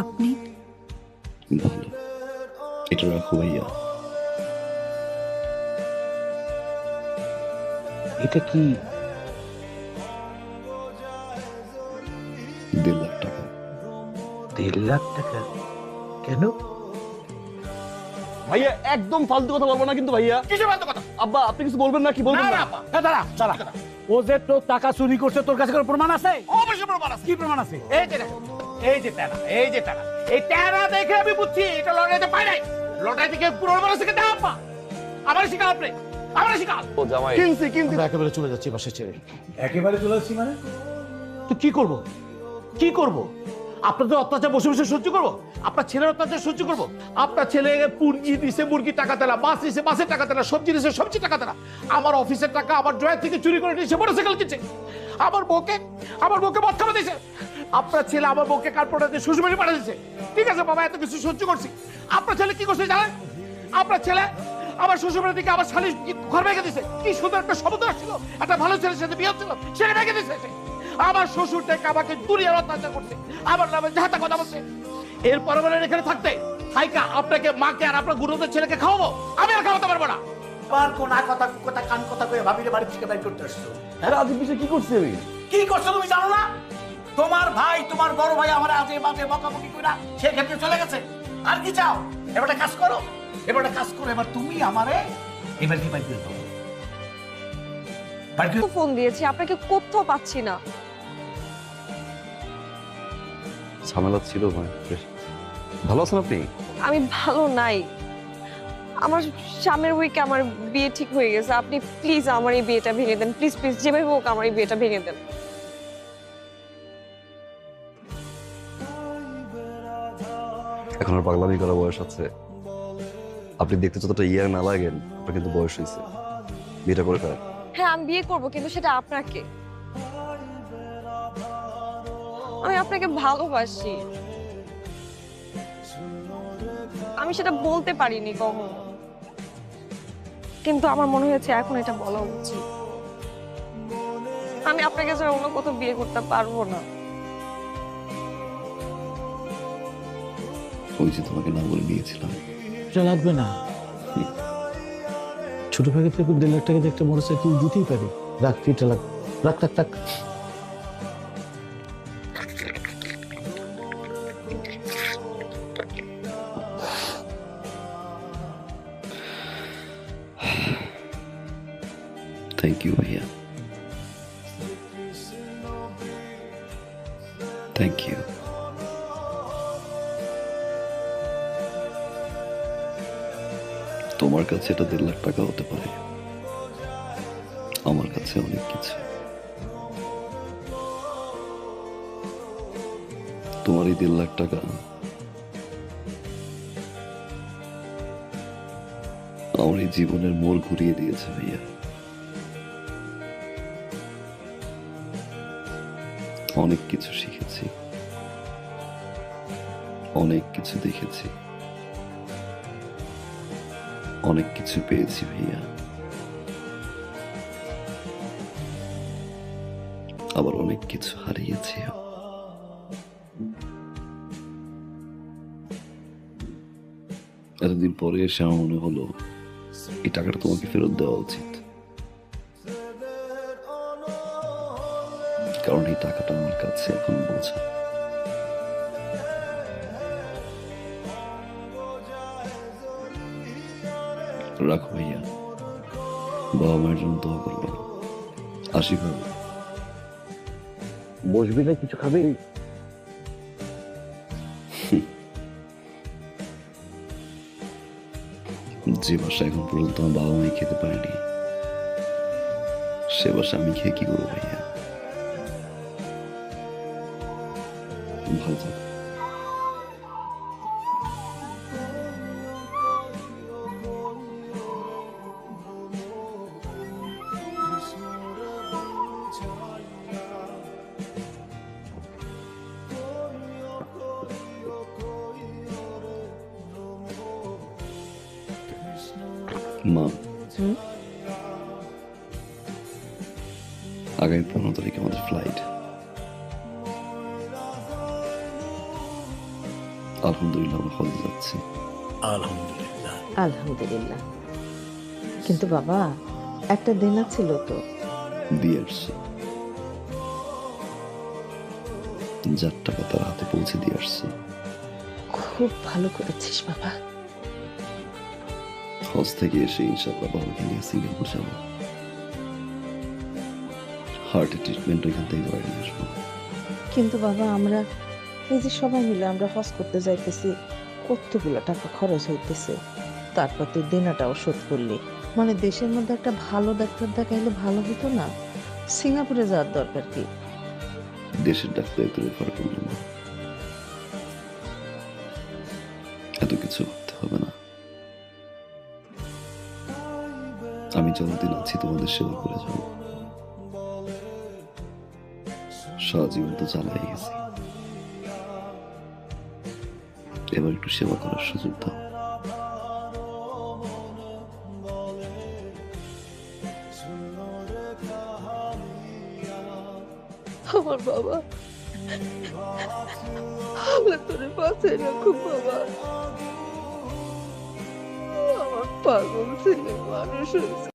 আপনি? ভালো এটা রাখো ভাইয়া। এটা কি? দেড় লাখ টাকা। দেড় লাখ টাকা? কেন? ভাইয়া একদম ফালতু কথা বলব না কিন্তু ভাইয়া। বাধ্য কথা? আব্বা আপনি কিছু বলবেন না কি বলবেন না। এ দাঁড়া দাঁড়া। ও যে তোর টাকা চুরি করছে তোর কাছে কোনো প্রমাণ আছে? অবশ্যই প্রমাণ আছে। কি প্রমাণ আছে? এই যে দেখো, এই যে তেরা এই যে তেরা এই তেরা দেখে আমি বুঝছি এটা লড়াইতে পাই নাই। লড়াই থেকে পুরো মানুষ থেকে দাও আপা আমার শিকাল আপনি আমার শিকাল ও জামাই। কিনছি কিনছি। একেবারে চলে যাচ্ছি বাসে ছেড়ে। একেবারে চলে যাচ্ছি মানে? তো কি করব? কি করব? আপনাদের অত্যাচার বসে বসে সহ্য করব? আপনার ছেলের অত্যাচার সহ্য করব? আপনার ছেলে মুরগি দিছে মুরগি টাকা তেলা মাছ দিছে মাছের টাকা তেলা সবজি দিছে সবজি টাকা তেলা। আমার অফিসের টাকা আমার ড্রয়ার থেকে চুরি করে নিয়েছে মোটরসাইকেল কিনছে। আমার বউকে আমার বউকে মদ খাওয়া দিয়েছে। আপনার ছেলে আমার বউকে কার্পোরেটে শ্বশুরবাড়ি পাঠিয়ে দিয়েছে ঠিক আছে বাবা এত কিছু সহ্য করছি। আপনার ছেলে কি করছে জানেন? আপনার ছেলে আমার শ্বশুরবাড়ি থেকে আমার শালি ঘর ভেঙে দিছে। কি সুন্দর একটা সমুদ্র ছিল একটা ভালো ছেলের সাথে বিয়ে হচ্ছিল সেটা ভেঙে দিছে আমার শ্বশুর থেকে আমাকে দুনিয়ার অত্যাচার করছে। আমার নামে যাহাতা কথা বলছে। এরপর আমার এখানে থাকতে হাইকা আপনাকে মাকে আর আপনার গুরুদের ছেলেকে খাওয়াবো? আমি আর খাওয়াতে পারব না। আবার কোন কথা কথা কান কথা কয়ে ভাবিলে বাড়ি থেকে বাইর করতে আসছো। বিষয় কি করছি আমি কি করছ তুমি জানো না? তোমার ভাই তোমার বড় ভাই আমার আজে বাজে বকাবকি করে সেক্ষেত্রে চলে গেছে। আর কি চাও? এবার কাজ করো। এবার কাজ করো। এবার তুমি আমারে এবার কি করে দাও। ফোন দিয়েছি আপনাকে কোথাও পাচ্ছি না। ঝামেলা ছিল ভাই ভালো আছেন আপনি? আমি ভালো নাই। আমার সামনের উইকে আমার বিয়ে ঠিক হয়ে গেছে। আপনি প্লিজ আমার এই বিয়েটা ভেঙে দেন। প্লিজ প্লিজ যেভাবে হোক আমার এই বিয়েটা ভেঙে দেন। এখন আর পাগলামি করার বয়স আছে। আপনি দেখতে যতটা ইয়ার না লাগেন, আপনার কিন্তু বয়স হয়েছে বিয়েটা করে ফেলেন। হ্যাঁ আমি বিয়ে করব, কিন্তু সেটা আপনাকে। আমি আপনাকে ভালোবাসি। আমি সেটা বলতে পারিনি কখনো। কিন্তু আমার মনে হয়েছে এখন এটা বলা উচিত। আমি আপনাকে ছাড়া অন্য কোথাও বিয়ে করতে পারব না। ওই যে তোমাকে না বলে দিয়েছিলাম। এটা লাগবে না। ছোট প্যাকেট থেকে দেড় লাখ টাকা দিয়ে একটা মোটরসাইকেল দিতেই পারি। রাখ ফিটা লাগ রাখ রাখ রাখ। থ্যাংক ইউ ভাইয়া। থ্যাংক ইউ তোমার কাছে এটা দেড় লাখ টাকা হতে পারে। আমার কাছে অনেক কিছু। তোমার এই দেড় লাখ টাকা আমার এই জীবনের মোড় ঘুরিয়ে দিয়েছে ভাইয়া। অনেক কিছু শিখেছি। অনেক কিছু দেখেছি। অনেক কিছু পেয়েছি ভাইয়া। আবার অনেক কিছু হারিয়েছি। এতদিন পরে এসে আমার মনে হলো, এই টাকাটা তোমাকে ফেরত দেওয়া উচিত। কারণ এই টাকাটা আমার কাছে এখন বোঝা। রাখো ভাইয়া। বাবা মায়ের জন্য দোয়া করবে। আসি ভাবে বসবি না কিছু খাবি? যে বাসা এখন পর্যন্ত আমার বাবা মাই খেতে পারেনি সে বাসা আমি খেয়ে কি করব ভাইয়া? ভালো থাকো। মা। আগামী পনেরো তারিখে আমাদের ফ্লাইট আলহামদুলিল্লাহ আমরা হজে যাচ্ছি। আলহামদুলিল্লাহ। আলহামদুলিল্লাহ। কিন্তু বাবা একটা দেনা ছিল তো। দিয়ে আসছি যার টাকা তার হাতে পৌঁছে দিয়ে আসছি খুব ভালো করেছিস বাবা। হজ থেকে এসে ইনশাআল্লাহ বাবাকে নিয়ে সিঙ্গাপুর যাব। হার্টের ট্রিটমেন্ট ওইখান থেকে করে নিয়ে আসব। কিন্তু বাবা আমরা এই যে সবাই মিলে আমরা হজ করতে যাইতেছি কতগুলো টাকা খরচ হইতেছে। তারপর তুই দেনাটাও শোধ করলি। মানে দেশের মধ্যে একটা ভালো ডাক্তার দেখাইলে ভালো হতো না? সিঙ্গাপুরে যাওয়ার দরকার কি? দেশের ডাক্তার তো রেফার করল না। এত কিছু করতে হবে না। আমি যতদিন আছি, তোমাদের সেবা করে যাব। সারা জীবন তো চালাই গেছি। এবার একটু সেবা করার সুযোগ দাও। আমার বাবা আল্লাহ তোরে বাঁচাই রাখুক বাবা। আমার পাগল ছেলে মানুষ